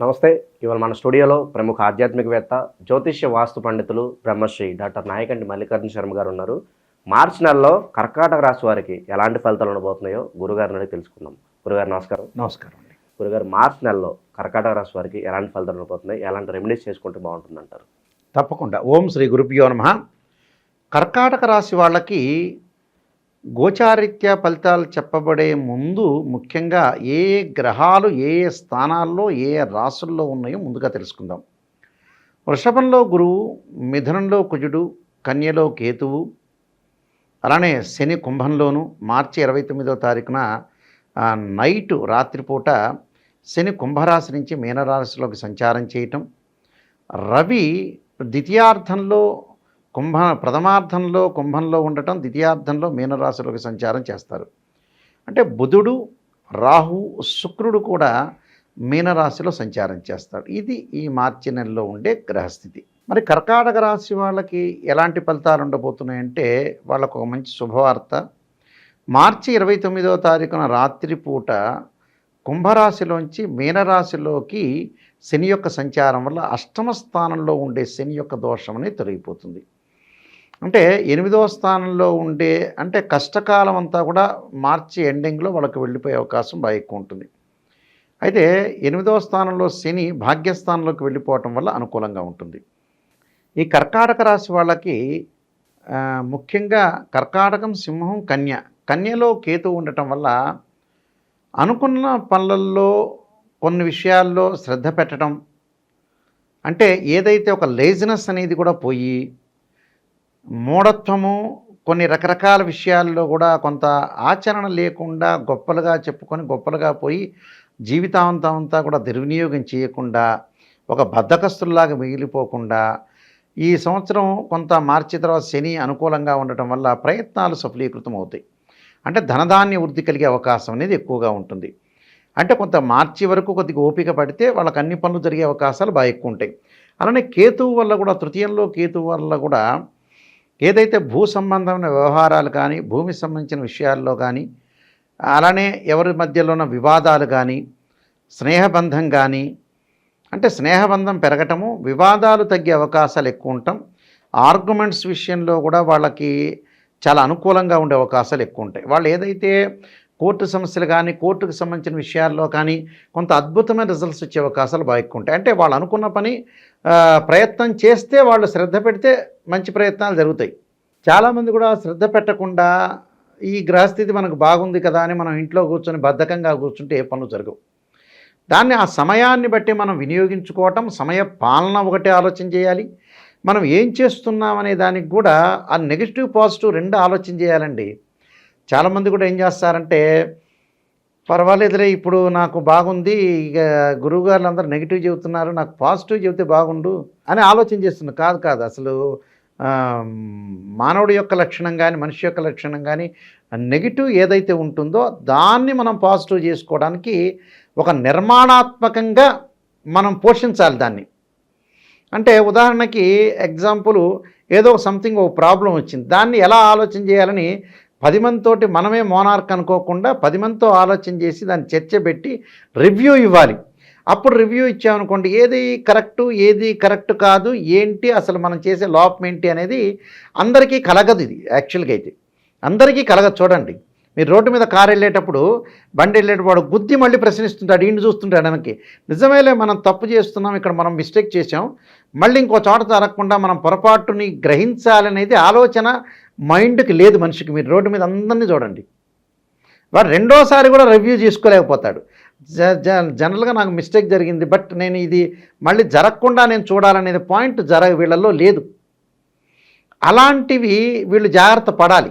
నమస్తే ఇవాళ మన స్టూడియోలో ప్రముఖ ఆధ్యాత్మికవేత్త జ్యోతిష్య వాస్తు పండితులు బ్రహ్మశ్రీ డాక్టర్ నాయకంటి మల్లికార్జున శర్మ గారు ఉన్నారు. మార్చి నెలలో కర్కాటక రాశి వారికి ఎలాంటి ఫలితాలు ఉండబోతున్నాయో గురుగారిని అడిగి తెలుసుకుందాం. గురుగారు నమస్కారం. నమస్కారం అండి. గురుగారు మార్చి నెలలో కర్కాటక రాశి వారికి ఎలాంటి ఫలితాలు ఉండబోతున్నాయి? ఎలాంటి రెమెడీస్ చేసుకుంటే బాగుంటుంది అంటారు తప్పకుండా. ఓం శ్రీ గురుభ్యో నమ. కర్కాటక రాశి వాళ్ళకి గోచారిత్య ఫలితాలు చెప్పబడే ముందు ముఖ్యంగా ఏ ఏ గ్రహాలు ఏ ఏ స్థానాల్లో ఏ ఏ రాసుల్లో ఉన్నాయో ముందుగా తెలుసుకుందాం. వృషభంలో గురువు మిథునంలో కుజుడు కన్యలో కేతువు అలానే శని కుంభంలోను మార్చి ఇరవై తొమ్మిదో తారీఖున నైటు రాత్రిపూట శని కుంభరాశి నుంచి మీనరాశిలోకి సంచారం చేయటం. రవి ద్వితీయార్థంలో కుంభ ప్రథమార్థంలో కుంభంలో ఉండటం ద్వితీయార్థంలో మీనరాశిలోకి సంచారం చేస్తారు. అంటే బుధుడు రాహు శుక్రుడు కూడా మీనరాశిలో సంచారం చేస్తాడు ఇది ఈ మార్చి నెలలో ఉండే గ్రహస్థితి. మరి కర్కాటక రాశి వాళ్ళకి ఎలాంటి ఫలితాలు ఉండబోతున్నాయంటే వాళ్ళకు ఒక మంచి శుభవార్త. మార్చి ఇరవై తొమ్మిదవ తారీఖున రాత్రిపూట కుంభరాశిలోంచి మీనరాశిలోకి శని యొక్క సంచారం వల్ల అష్టమ స్థానంలో ఉండే శని యొక్క దోషం అనేది తొలగిపోతుంది. అంటే ఎనిమిదవ స్థానంలో ఉండే అంటే కష్టకాలం అంతా కూడా మార్చి ఎండింగ్లో వాళ్ళకి వెళ్ళిపోయే అవకాశం బాగా ఎక్కువ ఉంటుంది. అయితే ఎనిమిదవ స్థానంలో శని భాగ్యస్థానంలోకి వెళ్ళిపోవటం వల్ల అనుకూలంగా ఉంటుంది. ఈ కర్కాటక రాశి వాళ్ళకి ముఖ్యంగా కర్కాటకం సింహం కన్య కన్యలో కేతు ఉండటం వల్ల అనుకున్న పనులలో కొన్ని విషయాల్లో శ్రద్ధ పెట్టడం అంటే ఏదైతే ఒక లేజినెస్ అనేది కూడా పోయి మూఢత్వము కొన్ని రకరకాల విషయాల్లో కూడా కొంత ఆచరణ లేకుండా గొప్పలుగా చెప్పుకొని గొప్పలుగా పోయి జీవితాంతం అంతా కూడా దుర్వినియోగం చేయకుండా ఒక బద్ధకస్తుల్లాగా మిగిలిపోకుండా ఈ సంవత్సరం కొంత మార్చి తర్వాత శని అనుకూలంగా ఉండటం వల్ల ప్రయత్నాలు సఫలీకృతం అవుతాయి అంటే ధనధాన్య వృద్ధి కలిగే అవకాశం అనేది ఎక్కువగా ఉంటుంది. అంటే కొంత మార్చి వరకు కొద్దిగా ఓపిక పడితే వాళ్ళకి అన్ని పనులు జరిగే అవకాశాలు బాగా ఎక్కువ ఉంటాయి. అలానే కేతువు వల్ల కూడా తృతీయంలో కేతువు వల్ల కూడా ఏదైతే భూ సంబంధమైన వ్యవహారాలు కానీ భూమి సంబంధించిన విషయాల్లో కానీ అలానే ఎవరి మధ్యలో ఉన్న వివాదాలు కానీ స్నేహబంధం కానీ అంటే స్నేహబంధం పెరగటము వివాదాలు తగ్గే అవకాశాలు ఎక్కువ ఉంటాం. ఆర్గ్యుమెంట్స్ విషయంలో కూడా వాళ్ళకి చాలా అనుకూలంగా ఉండే అవకాశాలు ఎక్కువ ఉంటాయి. వాళ్ళు ఏదైతే కోర్టు సమస్యలు కానీ కోర్టుకు సంబంధించిన విషయాల్లో కానీ కొంత అద్భుతమైన రిజల్ట్స్ వచ్చే అవకాశాలు బాగా ఎక్కువ ఉంటాయి. అంటే వాళ్ళు అనుకున్న పని ప్రయత్నం చేస్తే వాళ్ళు శ్రద్ధ పెడితే మంచి ప్రయత్నాలు జరుగుతాయి. చాలామంది కూడా శ్రద్ధ పెట్టకుండా ఈ గ్రహస్థితి మనకు బాగుంది కదా అని మనం ఇంట్లో కూర్చొని బద్ధకంగా కూర్చుంటే ఏ పనులు జరగవు. దాన్ని ఆ సమయాన్ని బట్టి మనం వినియోగించుకోవటం సమయ పాలన ఒకటే ఆలోచన చేయాలి. మనం ఏం చేస్తున్నాం అనే దానికి కూడా ఆ నెగిటివ్ పాజిటివ్ రెండు ఆలోచన చేయాలండి. చాలామంది కూడా ఏం చేస్తారంటే పర్వాలేదులే ఇప్పుడు నాకు బాగుంది ఇక గురువుగారులు అందరూ నెగిటివ్ చెబుతున్నారు నాకు పాజిటివ్ చెబితే బాగుండు అని ఆలోచన చేస్తున్నారు కాదు కాదు అసలు మానవుడి యొక్క లక్షణం కానీ మనిషి యొక్క లక్షణం కానీ నెగిటివ్ ఏదైతే ఉంటుందో దాన్ని మనం పాజిటివ్ చేసుకోవడానికి ఒక నిర్మాణాత్మకంగా మనం పోషించాలి దాన్ని. అంటే ఉదాహరణకి ఎగ్జాంపుల్ ఏదో సంథింగ్ ఒక ప్రాబ్లం వచ్చింది. దాన్ని ఎలా ఆలోచన చేయాలని పది మందితోటి మనమే మోనార్క్ అనుకోకుండా పది మందితో ఆలోచన చేసి దాన్ని చర్చ పెట్టి రివ్యూ ఇవ్వాలి. అప్పుడు రివ్యూ ఇచ్చామనుకోండి ఏది కరెక్టు ఏది కరెక్ట్ కాదు ఏంటి అసలు మనం చేసే లోపం ఏంటి అనేది అందరికీ కలగదు ఇది యాక్చువల్గా అయితే. అందరికీ కలగదు చూడండి. మీరు రోడ్డు మీద కారు వెళ్ళేటప్పుడు బండి వెళ్ళేటప్పుడు వాడు గుద్ది మళ్ళీ ప్రశ్నిస్తుంటాడు ఈయన చూస్తుంటాడు వెనక్కి. నిజమేలే మనం తప్పు చేస్తున్నాం ఇక్కడ మనం మిస్టేక్ చేసాం మళ్ళీ ఇంకో చోట జరగకుండా మనం పొరపాటుని గ్రహించాలనేది ఆలోచన మైండ్కి లేదు మనిషికి. మీరు రోడ్డు మీద అందరినీ చూడండి. వాడు రెండోసారి కూడా రివ్యూ చేసుకోలేకపోతాడు. జ- జ- జనరల్గా నాకు మిస్టేక్ జరిగింది బట్ నేను ఇది మళ్ళీ జరగకుండా నేను చూడాలనేది పాయింట్ జరగ వీళ్ళల్లో లేదు. అలాంటివి వీళ్ళు జాగ్రత్త పడాలి.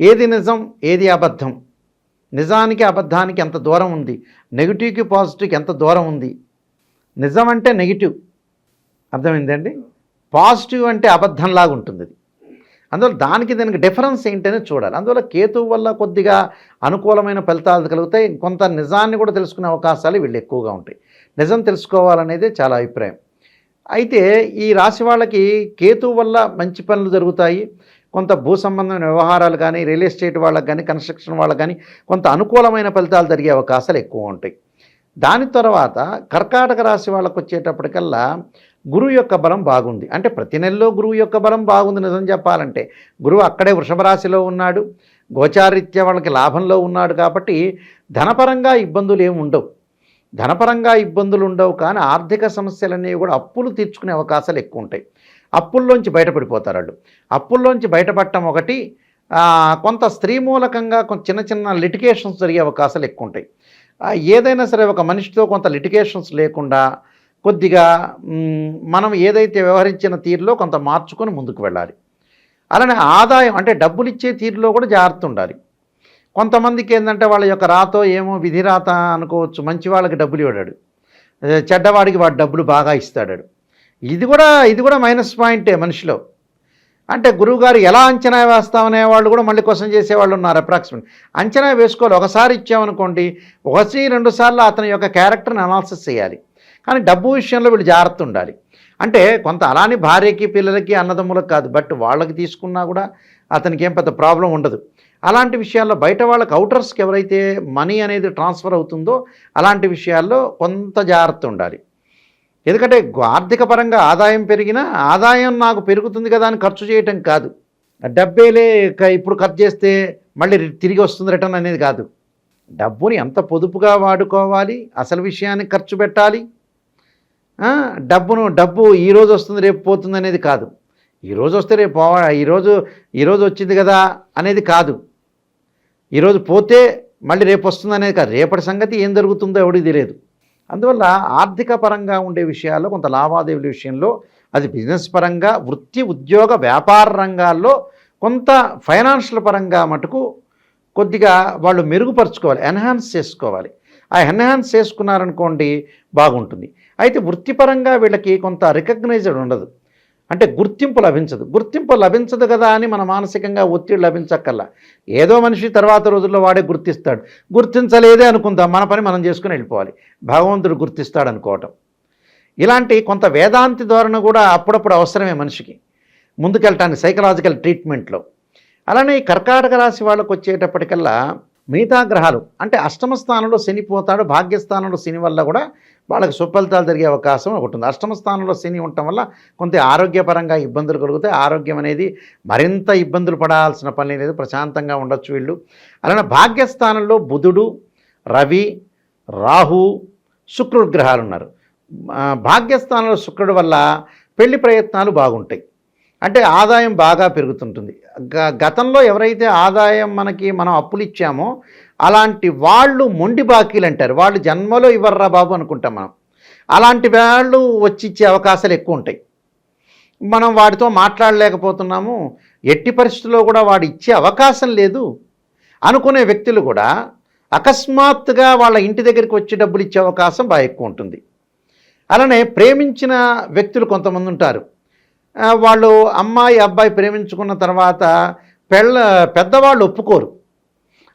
ఏది నిజం ఏది అబద్ధం. నిజానికి అబద్ధానికి ఎంత దూరం ఉంది? నెగిటివ్కి పాజిటివ్కి ఎంత దూరం ఉంది? నిజం అంటే నెగిటివ్. అర్థమైందండి? పాజిటివ్ అంటే అబద్ధంలాగా ఉంటుంది అది. అందువల్ల దానికి దానికి డిఫరెన్స్ ఏంటనే చూడాలి. అందువల్ల కేతువు వల్ల కొద్దిగా అనుకూలమైన ఫలితాలు కలుగుతాయి. కొంత నిజాన్ని కూడా తెలుసుకునే అవకాశాలు వీళ్ళు ఎక్కువగా ఉంటాయి. నిజం తెలుసుకోవాలనేది చాలా అభిప్రాయం. అయితే ఈ రాశి వాళ్ళకి కేతువు వల్ల మంచి పనులు జరుగుతాయి. కొంత భూ సంబంధమైన వ్యవహారాలు కానీ రియల్ ఎస్టేట్ వాళ్ళకి కానీ కన్స్ట్రక్షన్ వాళ్ళకి కానీ కొంత అనుకూలమైన ఫలితాలు జరిగే అవకాశాలు ఎక్కువ ఉంటాయి. దాని తర్వాత కర్కాటక రాశి వాళ్ళకు వచ్చేటప్పటికల్లా గురువు యొక్క బలం బాగుంది. అంటే ప్రతి నెలలో గురువు యొక్క బలం బాగుంది నిజం చెప్పాలంటే. గురువు అక్కడే వృషభ రాశిలో ఉన్నాడు. గోచారిత్య వాళ్ళకి లాభంలో ఉన్నాడు కాబట్టి ధనపరంగా ఇబ్బందులు ఏమి ఉండవు. ధనపరంగా ఇబ్బందులు ఉండవు కానీ ఆర్థిక సమస్యలనేవి కూడా అప్పులు తీర్చుకునే అవకాశాలు ఎక్కువ ఉంటాయి. అప్పుల్లోంచి బయటపడిపోతారు వాళ్ళు. అప్పుల్లోంచి బయటపడటం ఒకటి కొంత స్త్రీ మూలకంగా కొంత చిన్న చిన్న లిటికేషన్స్ జరిగే అవకాశాలు ఎక్కువ ఉంటాయి. ఏదైనా సరే ఒక మనిషితో కొంత లిటికేషన్స్ లేకుండా కొద్దిగా మనం ఏదైతే వ్యవహరించిన తీరులో కొంత మార్చుకొని ముందుకు వెళ్ళాలి. అలానే ఆదాయం అంటే డబ్బులు ఇచ్చే తీరులో కూడా జాగ్రత్త ఉండాలి. కొంతమందికి ఏంటంటే వాళ్ళ యొక్క రాతో ఏమో విధి రాత అనుకోవచ్చు మంచి వాళ్ళకి డబ్బులు ఇవ్వడాడు. చెడ్డవాడికి వాడు డబ్బులు బాగా ఇస్తాడాడు. ఇది కూడా ఇది కూడా మైనస్ పాయింటే మనిషిలో. అంటే గురువుగారు ఎలా అంచనా వేస్తామనే వాళ్ళు కూడా మళ్ళీ క్వశ్చన్ చేసేవాళ్ళు ఉన్నారు అప్రాక్సిమేట్ అంచనా వేసుకోవాలి. ఒకసారి ఇచ్చామనుకోండి ఒకసారి రెండుసార్లు అతని యొక్క క్యారెక్టర్ని అనాలసిస్ చేయాలి. కానీ డబ్బు విషయంలో వీళ్ళు జాగ్రత్త ఉండాలి. అంటే కొంత అలానే భార్యకి పిల్లలకి అన్నదమ్ములకు కాదు. బట్ వాళ్ళకి తీసుకున్నా కూడా అతనికి ఏం పెద్ద ప్రాబ్లం ఉండదు. అలాంటి విషయాల్లో బయట వాళ్ళకి అవుటర్స్కి ఎవరైతే మనీ అనేది ట్రాన్స్ఫర్ అవుతుందో అలాంటి విషయాల్లో కొంత జాగ్రత్త ఉండాలి. ఎందుకంటే ఆర్థిక పరంగా ఆదాయం పెరిగినా ఆదాయం నాకు పెరుగుతుంది కదా అని ఖర్చు చేయటం కాదు. డబ్బేలే క- ఇప్పుడు ఖర్చు చేస్తే మళ్ళీ తిరిగి వస్తుంది రిటర్న్ అనేది కాదు. డబ్బుని ఎంత పొదుపుగా వాడుకోవాలి అసలు విషయాన్ని ఖర్చు పెట్టాలి? డబ్బును డబ్బు ఈరోజు వస్తుంది రేపు పోతుంది అనేది కాదు. ఈరోజు వస్తే రేపు పోవా ఈరోజు ఈరోజు వచ్చింది కదా అనేది కాదు. ఈరోజు పోతే మళ్ళీ రేపు వస్తుంది అనేది కాదు. రేపటి సంగతి ఏం జరుగుతుందో ఎవడికి తెలియదు. అందువల్ల ఆర్థిక పరంగా ఉండే విషయాల్లో కొంత లావాదేవీల విషయంలో అది బిజినెస్ పరంగా వృత్తి ఉద్యోగ వ్యాపార రంగాల్లో కొంత ఫైనాన్షియల్ పరంగా మటుకు కొద్దిగా వాళ్ళు మెరుగుపరుచుకోవాలి ఎన్హాన్స్ చేసుకోవాలి. ఆ ఎన్హాన్స్ చేసుకున్నారనుకోండి బాగుంటుంది. అయితే వృత్తిపరంగా వీళ్ళకి కొంత రికగ్నైజ్డ్ ఉండదు. అంటే గుర్తింపు లభించదు. గుర్తింపు లభించదు కదా అని మన మానసికంగా ఒత్తిడి లభించక్కల్లా ఏదో మనిషి తర్వాత రోజుల్లో వాడే గుర్తిస్తాడు. గుర్తించలేదే అనుకుందాం. మన పని మనం చేసుకుని వెళ్ళిపోవాలి. భగవంతుడు గుర్తిస్తాడు అనుకోవటం ఇలాంటి కొంత వేదాంతి ధోరణ కూడా అప్పుడప్పుడు అవసరమే మనిషికి. ముందుకెళ్ళటానికి సైకలాజికల్ ట్రీట్మెంట్లో అలానే ఈ కర్కాటక రాశి వాళ్ళకు వచ్చేటప్పటికల్లా మిగతా గ్రహాలు అంటే అష్టమ స్థానంలో శని పోతాడు భాగ్యస్థానంలో శని వల్ల కూడా వాళ్ళకి సుఫలితాలు జరిగే అవకాశం ఒకటి ఉంది. అష్టమ స్థానంలో శని ఉండటం వల్ల కొంత ఆరోగ్యపరంగా ఇబ్బందులు కలుగుతాయి. ఆరోగ్యం అనేది మరింత ఇబ్బందులు పడాల్సిన పని లేదు. ప్రశాంతంగా ఉండొచ్చు వీళ్ళు. అలానే భాగ్యస్థానంలో బుధుడు రవి రాహు శుక్రుడు గ్రహాలు ఉన్నారు. భాగ్యస్థానంలో శుక్రుడు వల్ల పెళ్ళి ప్రయత్నాలు బాగుంటాయి. అంటే ఆదాయం బాగా పెరుగుతుంటుంది. గ- గతంలో ఎవరైతే ఆదాయం మనకి మనం అప్పులు ఇచ్చామో అలాంటి వాళ్ళు మొండి బాకీలు అంటారు. వాళ్ళు జన్మలో ఇవ్వర్రా బాబు అనుకుంటాం మనం. అలాంటి వాళ్ళు వచ్చి ఇచ్చే అవకాశాలు ఎక్కువ ఉంటాయి. మనం వాడితో మాట్లాడలేకపోతున్నాము. ఎట్టి పరిస్థితుల్లో కూడా వాడు ఇచ్చే అవకాశం లేదు అనుకునే వ్యక్తులు కూడా అకస్మాత్తుగా వాళ్ళ ఇంటి దగ్గరికి వచ్చి డబ్బులు ఇచ్చే అవకాశం బాగా ఎక్కువ ఉంటుంది. అలానే ప్రేమించిన వ్యక్తులు కొంతమంది ఉంటారు. వాళ్ళు అమ్మాయి అబ్బాయి ప్రేమించుకున్న తర్వాత పెళ్ళ పెద్దవాళ్ళు ఒప్పుకోరు.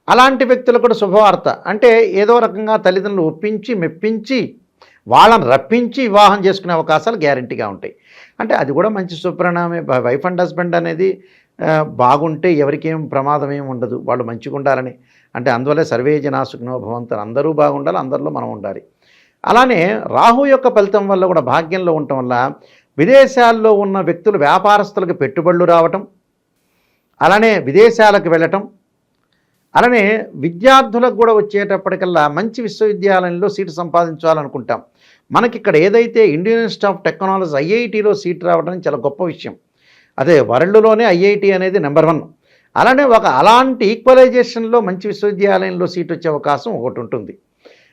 అలాంటి వ్యక్తులు కూడా శుభవార్త. అంటే ఏదో రకంగా తల్లిదండ్రులు ఒప్పించి మెప్పించి వాళ్ళని రప్పించి వివాహం చేసుకునే అవకాశాలు గ్యారంటీగా ఉంటాయి. అంటే అది కూడా మంచి సుప్రణామే వైఫ్ అండ్ హస్బెండ్ అనేది బాగుంటే ఎవరికేం ప్రమాదం ఏమి ఉండదు. వాళ్ళు మంచిగా ఉండాలని. అంటే అందువల్లే సర్వే జనాసుకునో భవంతులు. అందరూ బాగుండాలి అందరిలో మనం ఉండాలి. అలానే రాహు యొక్క ఫలితం వల్ల కూడా భాగ్యంలో ఉండటం వల్ల విదేశాల్లో ఉన్న వ్యక్తులు వ్యాపారస్తులకు పెట్టుబడులు రావటం అలానే విదేశాలకు వెళ్ళటం అలానే విద్యార్థులకు కూడా వచ్చేటప్పటికల్లా మంచి విశ్వవిద్యాలయంలో సీటు సంపాదించాలనుకుంటాం. మనకి ఇక్కడ ఏదైతే ఇండియన్ ఇన్స్టిట్యూట్ ఆఫ్ టెక్నాలజీ ఐఐటిలో సీట్ రావడం చాలా గొప్ప విషయం. అదే వరల్డ్లోనే ఐఐటి అనేది నెంబర్ వన్. అలానే ఒక అలాంటి ఈక్వలైజేషన్లో మంచి విశ్వవిద్యాలయంలో సీట్ వచ్చే అవకాశం ఒకటి ఉంటుంది.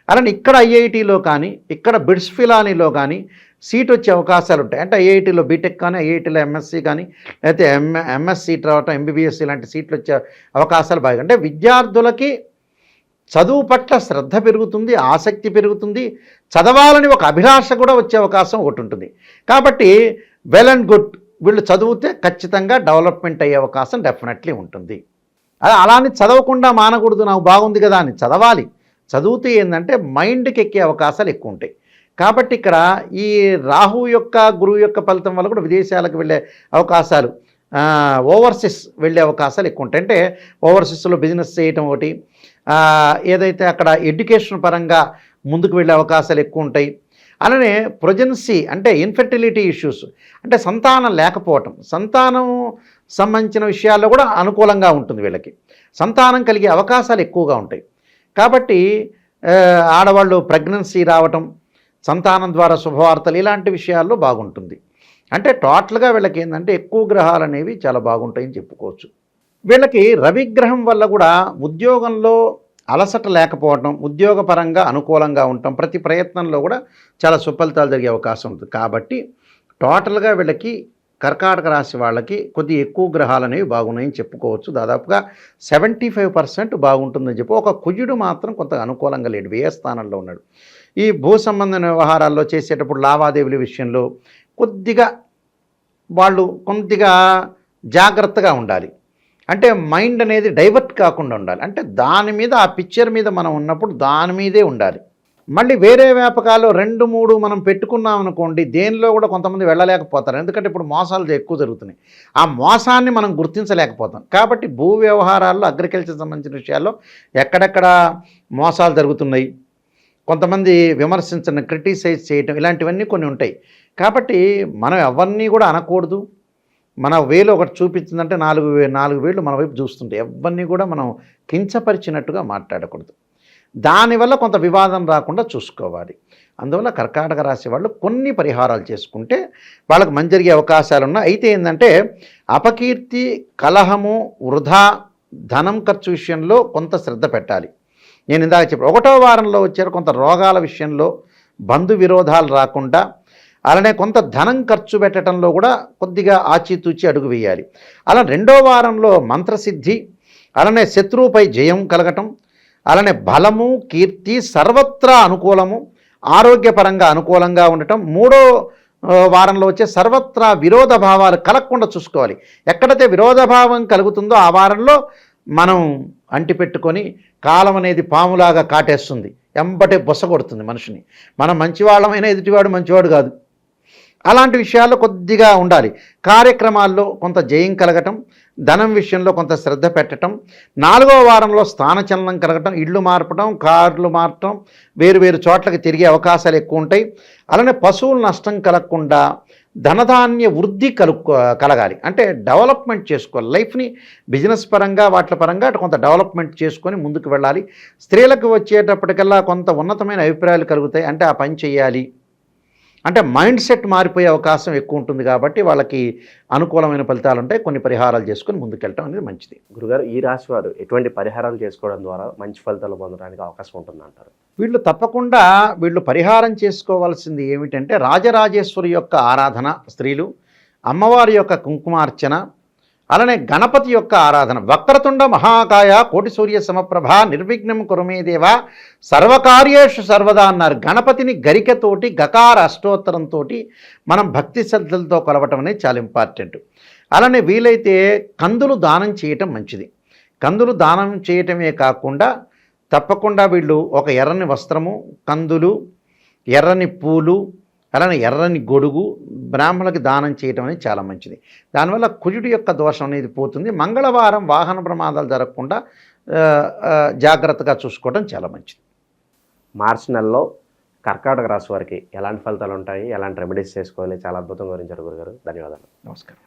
అలానే ఇక్కడ ఐఐటిలో కానీ ఇక్కడ బిడ్స్ ఫిలానీలో కానీ సీట్ వచ్చే అవకాశాలు ఉంటాయి. అంటే ఐఐటీలో బీటెక్ కానీ ఐఐటీలో ఎంఎస్సీ కానీ లేకపోతే ఎం ఎంఎస్ సీట్ రావటం ఎంబీబీఎస్ ఇలాంటి సీట్లు వచ్చే అవకాశాలు బాగా అంటే విద్యార్థులకి చదువు పట్ల శ్రద్ధ పెరుగుతుంది ఆసక్తి పెరుగుతుంది చదవాలని ఒక అభిలాష కూడా వచ్చే అవకాశం ఒకటి ఉంటుంది. కాబట్టి వెల్ అండ్ గుడ్ వీళ్ళు చదివితే ఖచ్చితంగా డెవలప్మెంట్ అయ్యే అవకాశం డెఫినెట్లీ ఉంటుంది. అలా అలాని చదవకుండా మానకూడదు నాకు బాగుంది కదా అని చదవాలి. చదివితే ఏంటంటే మైండ్కి ఎక్కే అవకాశాలు ఎక్కువ ఉంటాయి. కాబట్టి ఇక్కడ ఈ రాహు యొక్క గురువు యొక్క ఫలితం వల్ల కూడా విదేశాలకు వెళ్ళే అవకాశాలు ఓవర్సీస్ వెళ్ళే అవకాశాలు ఎక్కువ ఉంటాయి. అంటే ఓవర్సీస్లో బిజినెస్ చేయటం ఒకటి ఏదైతే అక్కడ ఎడ్యుకేషన్ పరంగా ముందుకు వెళ్ళే అవకాశాలు ఎక్కువ ఉంటాయి. అలానే ప్రొజెన్సీ అంటే ఇన్ఫెర్టిలిటీ ఇష్యూస్ అంటే సంతానం లేకపోవటం సంతానం సంబంధించిన విషయాల్లో కూడా అనుకూలంగా ఉంటుంది వీళ్ళకి. సంతానం కలిగే అవకాశాలు ఎక్కువగా ఉంటాయి. కాబట్టి ఆడవాళ్ళు ప్రెగ్నెన్సీ రావటం సంతానం ద్వారా శుభవార్తలు ఇలాంటి విషయాల్లో బాగుంటుంది. అంటే టోటల్గా వీళ్ళకి ఏంటంటే ఎక్కువ గ్రహాలు అనేవి చాలా బాగుంటాయని చెప్పుకోవచ్చు. వీళ్ళకి రవిగ్రహం వల్ల కూడా ఉద్యోగంలో అలసట లేకపోవటం ఉద్యోగపరంగా అనుకూలంగా ఉండటం ప్రతి ప్రయత్నంలో కూడా చాలా సుఫలితాలు జరిగే అవకాశం ఉంటుంది కాబట్టి టోటల్గా వీళ్ళకి కర్కాటక రాశి వాళ్ళకి కొద్ది ఎక్కువ గ్రహాలు అనేవి బాగున్నాయని చెప్పుకోవచ్చు. దాదాపుగా సెవెంటీ ఫైవ్ పర్సెంట్ బాగుంటుందని చెప్పి ఒక కుజుడు మాత్రం కొంత అనుకూలంగా లేడు వ్యయ స్థానంలో ఉన్నాడు. ఈ భూ సంబంధ వ్యవహారాల్లో చేసేటప్పుడు లావాదేవీల విషయంలో కొద్దిగా వాళ్ళు కొద్దిగా జాగ్రత్తగా ఉండాలి. అంటే మైండ్ అనేది డైవర్ట్ కాకుండా ఉండాలి. అంటే దాని మీద ఆ పిక్చర్ మీద మనం ఉన్నప్పుడు దాని మీదే ఉండాలి. మళ్ళీ వేరే వ్యాపకాలు రెండు మూడు మనం పెట్టుకున్నాం అనుకోండి దేనిలో కూడా కొంతమంది వెళ్ళలేకపోతారు. ఎందుకంటే ఇప్పుడు మోసాలు ఎక్కువ జరుగుతున్నాయి. ఆ మోసాన్ని మనం గుర్తించలేకపోతాం. కాబట్టి భూ వ్యవహారాల్లో అగ్రికల్చర్ సంబంధించిన విషయాల్లో ఎక్కడెక్కడ మోసాలు జరుగుతున్నాయి. కొంతమంది విమర్శించడం క్రిటిసైజ్ చేయటం ఇలాంటివన్నీ కొన్ని ఉంటాయి. కాబట్టి మనం ఎవరిని కూడా అనకూడదు. మన వేలు ఒకటి చూపించిందంటే నాలుగు వే నాలుగు వేలు మన వైపు చూస్తుంటే ఎవరిని కూడా మనం కించపరిచినట్టుగా మాట్లాడకూడదు. దానివల్ల కొంత వివాదం రాకుండా చూసుకోవాలి. అందువల్ల కర్కాటక రాశి వాళ్ళు కొన్ని పరిహారాలు చేసుకుంటే వాళ్ళకి మంచి జరిగే అవకాశాలు ఉన్నాయి అయితే ఏంటంటే అపకీర్తి కలహము వృధా ధనం ఖర్చు విషయంలో కొంత శ్రద్ధ పెట్టాలి. నేను ఇందాక చెప్పాను ఒకటో వారంలో వచ్చారు కొంత రోగాల విషయంలో బంధు విరోధాలు రాకుండా అలానే కొంత ధనం ఖర్చు పెట్టడంలో కూడా కొద్దిగా ఆచితూచి అడుగు వేయాలి. అలా రెండో వారంలో మంత్రసిద్ధి అలానే శత్రువుపై జయం కలగటం అలానే బలము కీర్తి సర్వత్రా అనుకూలము ఆరోగ్యపరంగా అనుకూలంగా ఉండటం మూడో వారంలో వచ్చే సర్వత్రా విరోధ భావాలు కలగకుండా చూసుకోవాలి. ఎక్కడైతే విరోధ భావం కలుగుతుందో ఆ వారంలో మనం అంటిపెట్టుకొని కాలం అనేది పాములాగా కాటేస్తుంది. ఎంబటే బొస కొడుతుంది మనిషిని. మనం మంచివాళ్ళమైనా ఎదుటివాడు మంచివాడు కాదు. అలాంటి విషయాల్లో కొద్దిగా ఉండాలి. కార్యక్రమాల్లో కొంత జయం కలగటం ధనం విషయంలో కొంత శ్రద్ధ పెట్టడం నాలుగవ వారంలో స్థానచలనం కలగటం ఇళ్ళు మార్పటం కార్లు మార్చడం వేరు వేరు చోట్లకి తిరిగే అవకాశాలు ఎక్కువ ఉంటాయి. అలానే పశువుల నష్టం కలగకుండా ధనధాన్య వృద్ధి కలు కలగాలి. అంటే డెవలప్మెంట్ చేసుకోవాలి. లైఫ్ని బిజినెస్ పరంగా వాటి పరంగా అటు కొంత డెవలప్మెంట్ చేసుకొని ముందుకు వెళ్ళాలి. స్త్రీలకు వచ్చేటప్పటికల్లా కొంత ఉన్నతమైన అభిప్రాయాలు కలుగుతాయి. అంటే ఆ పని చేయాలి అంటే మైండ్ సెట్ మారిపోయే అవకాశం ఎక్కువ ఉంటుంది కాబట్టి వాళ్ళకి అనుకూలమైన ఫలితాలు ఉంటాయి. కొన్ని పరిహారాలు చేసుకొని ముందుకెళ్ళటం అనేది మంచిది. గురుగారు ఈ రాశి వారు ఎటువంటి పరిహారాలు చేసుకోవడం ద్వారా మంచి ఫలితాలు పొందడానికి అవకాశం ఉంటుంది అంటారు వీళ్ళు తప్పకుండా వీళ్ళు పరిహారం చేసుకోవాల్సింది ఏమిటంటే రాజరాజేశ్వరి యొక్క ఆరాధన స్త్రీలు అమ్మవారి యొక్క కుంకుమార్చన అలానే గణపతి యొక్క ఆరాధన. వక్రతుండ మహాకాయ కోటి సూర్య సమప్రభ నిర్విఘ్నం కురమేదేవ సర్వకార్యేషు సర్వదా అన్నారు. గణపతిని గరికతోటి గకార అష్టోత్తరంతో మనం భక్తి శ్రద్ధలతో కొలవటం అనేది చాలా ఇంపార్టెంట్. అలానే వీలైతే కందులు దానం చేయటం మంచిది. కందులు దానం చేయటమే కాకుండా తప్పకుండా వీళ్ళు ఒక ఎర్రని వస్త్రము కందులు ఎర్రని పూలు అలానే ఎర్రని గొడుగు బ్రాహ్మణులకి దానం చేయటం అనేది చాలా మంచిది. దానివల్ల కుజుడి యొక్క దోషం అనేది పోతుంది. మంగళవారం వాహన ప్రమాదాలు జరగకుండా జాగ్రత్తగా చూసుకోవడం చాలా మంచిది. మార్చి నెలలో కర్కాటక రాశి వారికి ఎలాంటి ఫలితాలు ఉంటాయి? ఎలాంటి రెమెడీస్ చేసుకోవాలి? చాలా అద్భుతంగా వివరించారు గురుగారు. ధన్యవాదాలు. నమస్కారం.